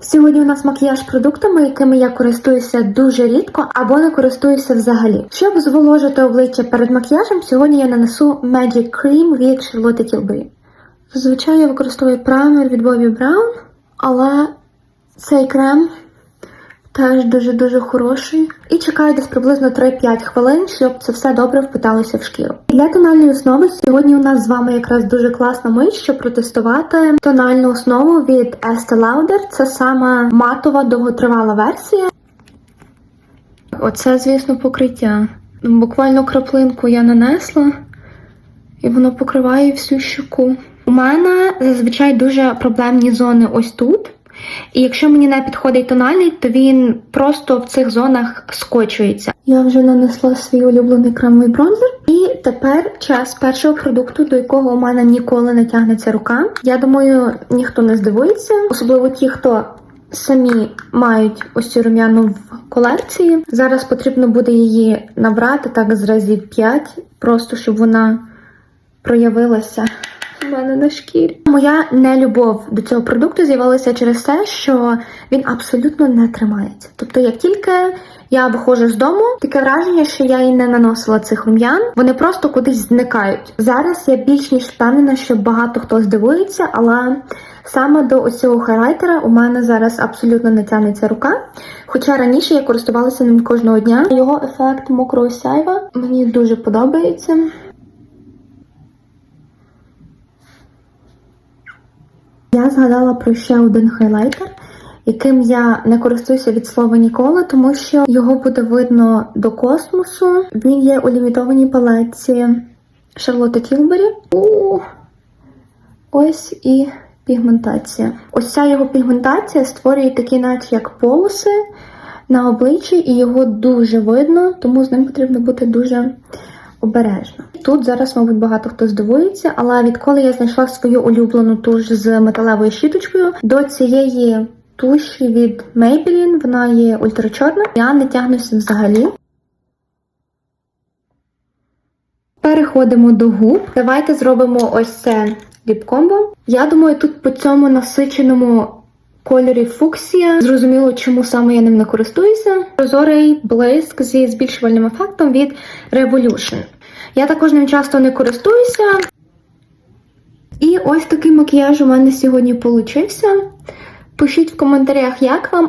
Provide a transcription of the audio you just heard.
Сьогодні у нас макіяж продуктами, якими я користуюся дуже рідко або не користуюся взагалі. Щоб зволожити обличчя перед макіяжем, сьогодні я нанесу Magic Cream від Charlotte Tilbury. Зазвичай я використовую праймер від Bobbi Brown, але цей крем теж дуже-дуже хороший. І чекаю десь приблизно 3-5 хвилин, щоб це все добре впиталося в шкіру. Для тональної основи сьогодні у нас з вами якраз дуже класна мить, щоб протестувати тональну основу від Estee Lauder. Це саме матова довготривала версія. Оце, звісно, покриття. Буквально краплинку я нанесла, і воно покриває всю щуку. У мене зазвичай дуже проблемні зони ось тут. І якщо мені не підходить тональний, то він просто в цих зонах скочується. Я вже нанесла свій улюблений кремовий бронзер. І тепер час першого продукту, до якого у мене ніколи не тягнеться рука. Я думаю, ніхто не здивується, особливо ті, хто самі мають ось цю рум'яну в колекції. Зараз потрібно буде її набрати так з разів 5, просто щоб вона проявилася мене на шкірі. Моя нелюбов до цього продукту з'явилася через те, що він абсолютно не тримається. Тобто, як тільки я виходжу з дому, таке враження, що я і не наносила цих рум'ян, вони просто кудись зникають. Зараз я більш ніж впевнена, що багато хто здивується, але саме до ось цього хайлайтера у мене зараз абсолютно не тягнеться рука. Хоча раніше я користувалася ним кожного дня. Його ефект мокрого сяйва мені дуже подобається. Я згадала про ще один хайлайтер, яким я не користуюся від слова ніколи, тому що його буде видно до космосу. Він є у лімітованій палетці Шарлотти Тілбері. Ось і пігментація. Ось ця його пігментація створює такі, наче як полоси на обличчі, і його дуже видно, тому з ним потрібно бути дуже обережно. Тут зараз, мабуть, багато хто здивується, але відколи я знайшла свою улюблену туш з металевою щіточкою, до цієї туші від Maybelline, вона є ультрачорна, я не тягнуся взагалі. Переходимо до губ. Давайте зробимо ось це ліп-комбо. Я думаю, тут по цьому насиченому кольорі фуксія. Зрозуміло, чому саме я ним не користуюся. Прозорий блиск зі збільшувальним ефектом від Revolution. Я також ним часто не користуюся. І ось такий макіяж у мене сьогодні получився. Пишіть в коментарях, як вам.